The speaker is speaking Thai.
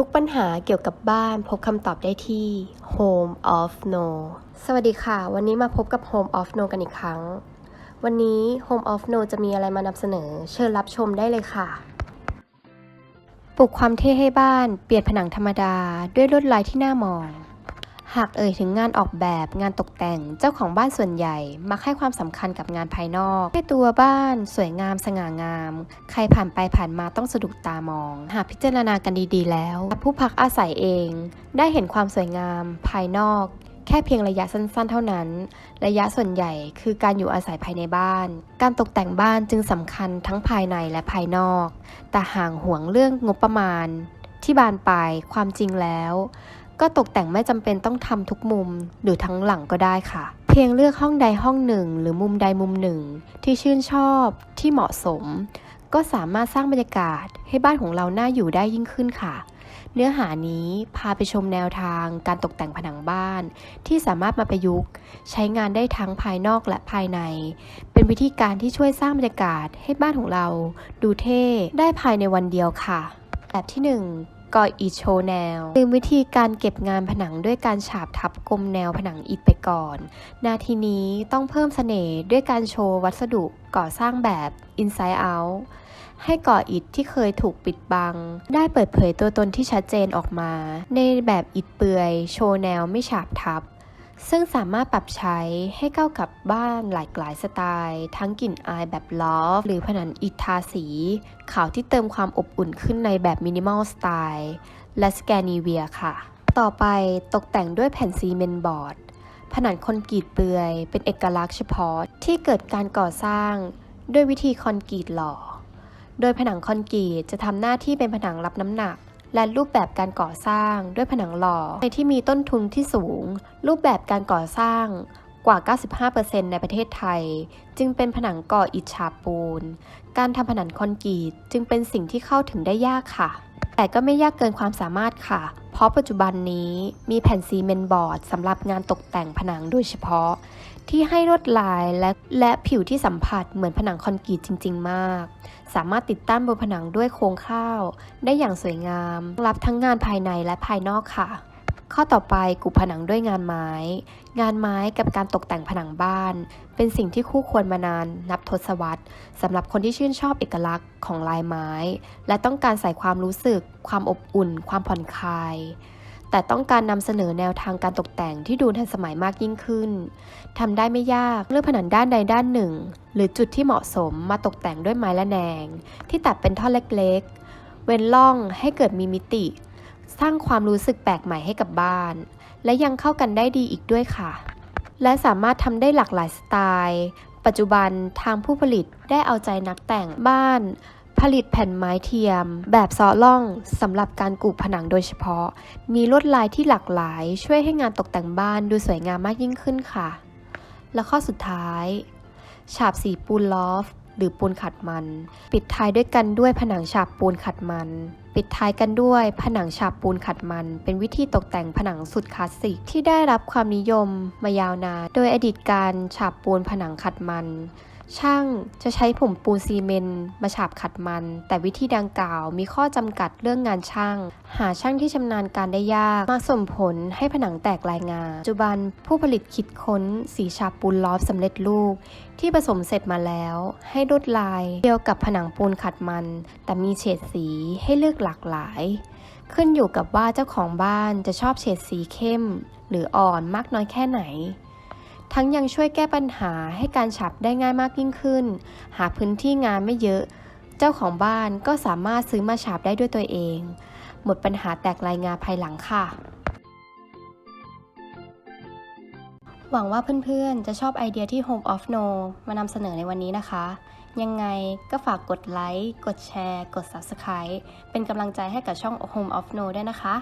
ทุกปัญหาเกี่ยวกับบ้านพบคำตอบได้ที่ Home of No สวัสดีค่ะ วันนี้มาพบกับ Home of No กันอีกครั้ง วันนี้ Home of No จะมีอะไรมานำเสนอ เชิญรับชมได้เลยค่ะ ปลุกความเท่ให้บ้าน เปลี่ยนผนังธรรมดา ด้วยลวดลายที่น่ามอง หากเอ่ยถึงงานออกแบบงานตกแต่งเจ้าของบ้านส่วนใหญ่ มักให้ความสำคัญกับงานภายนอกให้ตัวบ้านสวยงามสง่างาม ใครผ่านไปผ่านมาต้องสะดุดตามอง หากพิจารณากันดีๆ แล้ว ผู้พักอาศัยเอง ได้เห็นความสวยงาม ภายนอก แค่เพียงระยะสั้นๆ เท่านั้น ระยะส่วนใหญ่คือการอยู่อาศัยภายในบ้าน การตกแต่งบ้านจึงสำคัญทั้งภายในและภายนอก แต่ห่างห่วงเรื่องงบประมาณ ที่บานปลายความจริงแล้ว ก็ตกแต่งไม่จำเป็นต้องทำทุกมุมหรือทั้งหลังก็ได้ค่ะ เพียงเลือกห้องใดห้องหนึ่ง หรือมุมใดมุมหนึ่ง ที่ชื่นชอบที่เหมาะสม ก็สามารถสร้างบรรยากาศให้บ้านของเราน่าอยู่ได้ยิ่งขึ้นค่ะ เนื้อหานี้พาไปชมแนวทาง การตกแต่งผนังบ้าน ที่สามารถมาประยุกต์ ใช้งานได้ทั้งภายนอกและภายใน เป็นวิธีการที่ช่วยสร้างบรรยากาศให้บ้านของเรา ดูเท่ได้ภายในวันเดียวค่ะ แบบที่ 1 ก่ออิฐโชแนวลืมวิธีการเก็บงานผนังด้วยการฉาบทับกลมแนวผนังอิฐไปก่อน นาทีนี้ต้องเพิ่มเสน่ห์ด้วยการโชว์วัสดุก่อสร้างแบบ Inside Out ให้ก่ออิฐที่เคยถูกปิดบัง ได้เปิดเผยตัวตนที่ชัดเจนออกมา ในแบบอิฐเปื่อย โชว์แนวไม่ฉาบทับ ซึ่งสามารถปรับใช้ให้เข้ากับบ้านหลากหลายสไตล์ ทั้งกลิ่นอายแบบลอฟหรือผนังอิฐทาสี ขาวที่เติมความอบอุ่นขึ้นในแบบมินิมอลสไตล์และสแกนีเวียค่ะ ต่อไปตกแต่งด้วยแผ่นซีเมนต์บอร์ด ผนังคอนกรีตเปลือยเป็นเอกลักษณ์เฉพาะที่เกิดการก่อสร้าง ด้วยวิธีคอนกรีตหล่อ โดยผนังคอนกรีตจะทำหน้าที่เป็นผนังรับน้ำหนัก และรูปแบบการก่อสร้างด้วยผนังหล่อในที่มีต้นทุนที่สูง รูปแบบการก่อสร้างกว่า 95%ในประเทศไทย จึงเป็นผนังก่ออิฐฉาบปูน การทำผนังคอนกรีตจึงเป็นสิ่งที่เข้าถึงได้ยากค่ะ แต่ก็ไม่ยากเกินความสามารถค่ะ เพราะปัจจุบันนี้มีแผ่นซีเมนต์บอร์ดสำหรับงานตกแต่งผนังโดยเฉพาะ ที่ให้ลวดลายและและผิวที่สัมผัสเหมือนผนังคอนกรีตจริง ๆ มาก สามารถติดตั้งบนผนังด้วยโครงข้าว ได้อย่างสวยงาม รับทั้งงานภายในและภายนอกค่ะ ข้อต่อไปกูผนังด้วยงานไม้ งานไม้กับการตกแต่งผนังบ้าน เป็นสิ่งที่คู่ควรมานานนับทศวรรษสำหรับคนที่ชื่นชอบเอกลักษณ์ของลายไม้ และต้องการใส่ความรู้สึก ความอบอุ่น ความผ่อนคลาย แต่ต้องการนำเสนอแนวทางการตกแต่งที่ดูทันสมัยมากยิ่งขึ้นทำได้ไม่ยากเลือกผนังด้านใดด้านหนึ่ง หรือจุดที่เหมาะสมมาตกแต่งด้วยไม้ละแนง ที่ตัดเป็นท่อนเล็กๆ เว้นร่องให้เกิดมีมิติ สร้างความรู้สึกแปลกใหม่ให้กับบ้าน และยังเข้ากันได้ดีอีกด้วยค่ะ และสามารถทำได้หลากหลายสไตล์ ปัจจุบันทางผู้ผลิตได้เอาใจนักแต่งบ้าน ผลิตแผ่นไม้เทียม แบบซอล่องสำหรับการกูผนังโดยเฉพาะ มีลวดลายที่หลากหลาย ช่วยให้งานตกแต่งบ้านดูสวยงามมากยิ่งขึ้นค่ะ และข้อสุดท้าย ฉาบสีปูนลอฟ หรือปูนขัดมัน ปิดท้ายด้วยกันด้วยผนังฉาบปูนขัดมัน ปิดท้ายกันด้วยผนังฉาบปูนขัดมัน เป็นวิธีตกแต่งผนังสุดคลาสสิกที่ได้รับความนิยมมายาวนาน โดยอดีตการฉาบปูนผนังขัดมัน ช่างจะใช้ผงปูนซีเมนต์มาฉาบขัดมัน แต่วิธีดังกล่าวมีข้อจำกัดเรื่องงานช่าง หาช่างที่ชำนาญการได้ยากมาส่งผลให้ผนังแตกลายงาปัจจุบันผู้ผลิตคิดค้น สีฉาบปูนลอฟสำเร็จรูป ที่ผสมเสร็จมาแล้ว ให้ลวดลายเดียวกับผนังปูนขัดมัน แต่มีเฉดสีให้เลือกหลากหลาย ขึ้นอยู่กับว่าเจ้าของบ้านจะชอบเฉดสีเข้ม หรืออ่อนมากน้อยแค่ไหน ทั้งยังช่วยแก้ปัญหาให้การฉับได้ง่ายมากยิ่งขึ้น หากพื้นที่งานไม่เยอะ เจ้าของบ้านก็สามารถซื้อมาฉาบได้ด้วยตัวเอง หมดปัญหาแตกลายงานภายหลังค่ะ หวังว่าเพื่อนๆ จะชอบไอเดียที่ Home of No มานำเสนอในวันนี้นะคะ ยังไงก็ฝากกดไลค์ กดแชร์ กด Subscribe เป็นกำลังใจให้กับช่อง Home of No ด้วยนะคะ